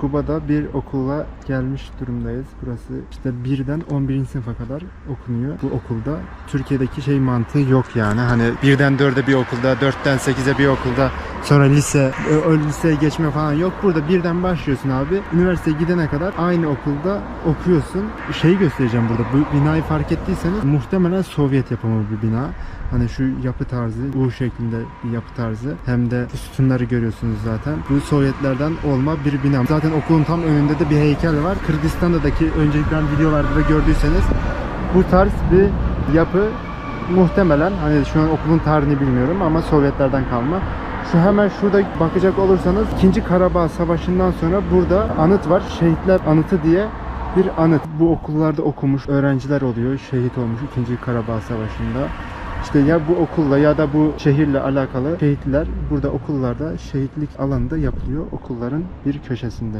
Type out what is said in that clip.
Kuba'da bir okula gelmiş durumdayız. Burası işte birden 11. sınıfa kadar okunuyor. Bu okulda Türkiye'deki şey mantığı yok yani. Hani birden 4'e bir okulda, 4'ten 8'e bir okulda, sonra lise, ö- o liseye geçme falan yok. Burada birden başlıyorsun abi. Üniversiteye gidene kadar aynı okulda okuyorsun. Şey göstereceğim burada. Bu binayı fark ettiyseniz muhtemelen Sovyet yapımı bir bina. Hani şu yapı tarzı, U şeklinde bir yapı tarzı. Hem de sütunları görüyorsunuz zaten. Bu Sovyetlerden olma bir bina. Zaten okulun tam önünde de bir heykel var. Kırgızistan'daki önceki videolarda da gördüyseniz bu tarz bir yapı muhtemelen hani şu an okulun tarihini bilmiyorum ama Sovyetlerden kalma. Şu hemen şurada bakacak olursanız 2. Karabağ Savaşı'ndan sonra burada anıt var. Şehitler anıtı diye bir anıt. Bu okullarda okumuş öğrenciler oluyor. Şehit olmuş 2. Karabağ Savaşı'nda. İşte ya bu okulla ya da bu şehirle alakalı şehitler burada okullarda şehitlik alanında yapılıyor okulların bir köşesinde.